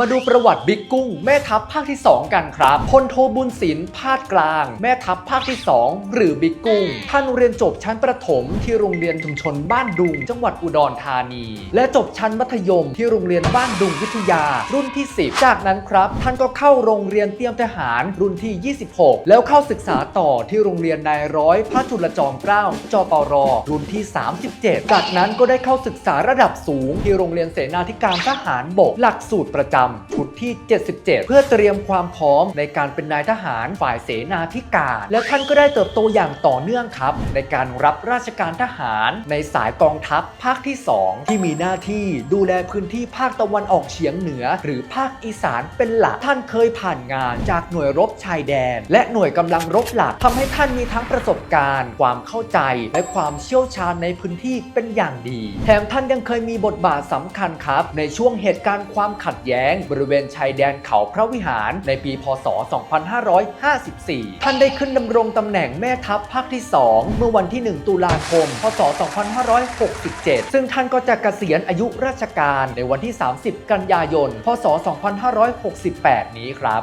มาดูประวัติบิ๊กกุ้ง แม่ทัพภาคที่ 2 กันครับพลโทบุญศิลป์พาดกลาง แม่ทัพภาคที่ 2 หรือบิ๊กกุ้ง ท่านเรียนจบชั้นประถมที่โรงเรียนชุมชนบ้านดุง จังหวัดอุดรธานี และจบชั้นมัธยมที่โรงเรียนบ้านดุงวิทยา รุ่นที่ 10 จากนั้นครับ ท่านก็เข้าโรงเรียนเตรียมทหารรุ่นที่ 26 แล้วเข้าศึกษาต่อที่โรงเรียนนายร้อย พระจุลจอมเกล้าจปรรุ่นที่ 37 จากนั้นก็ได้เข้าศึกษาระดับสูงที่โรงเรียนเสนาธิการทหารบกหลักสูตรประจำชุดที่ 77 เพื่อเตรียมความพร้อมในการเป็นนายทหารฝ่ายเสนาธิการ และท่านก็ได้เติบโตอย่างต่อเนื่องครับ ในการรับราชการทหารในสายกองทัพภาคที่ 2 ที่มีหน้าที่ดูแลพื้นที่ภาคตะวันออกเฉียงเหนือ หรือภาคอีสานเป็นหลักท่านเคยผ่านงานจากหน่วยรบชายแดน และหน่วยกำลังรบหลักทำให้ท่านมีทั้งประสบการณ์ ความเข้าใจ และความเชี่ยวชาญในพื้นที่เป็นอย่างดี แถมท่านยังเคยมีบทบาทสำคัญครับ ในช่วงเหตุการณ์ความขัดแย้งงบริเวณชายแดนเขาพระวิหารในปี พศ 2554 ท่านได้ขึ้นดำรงตำแหน่งแม่ทัพภาคที่ 2 เมื่อวันที่ 1 ตุลาคม พศ 2567 ซึ่งท่านก็จะเกษียณอายุราชการในวันที่ 30 กันยายน พศ 2568 นี้ครับ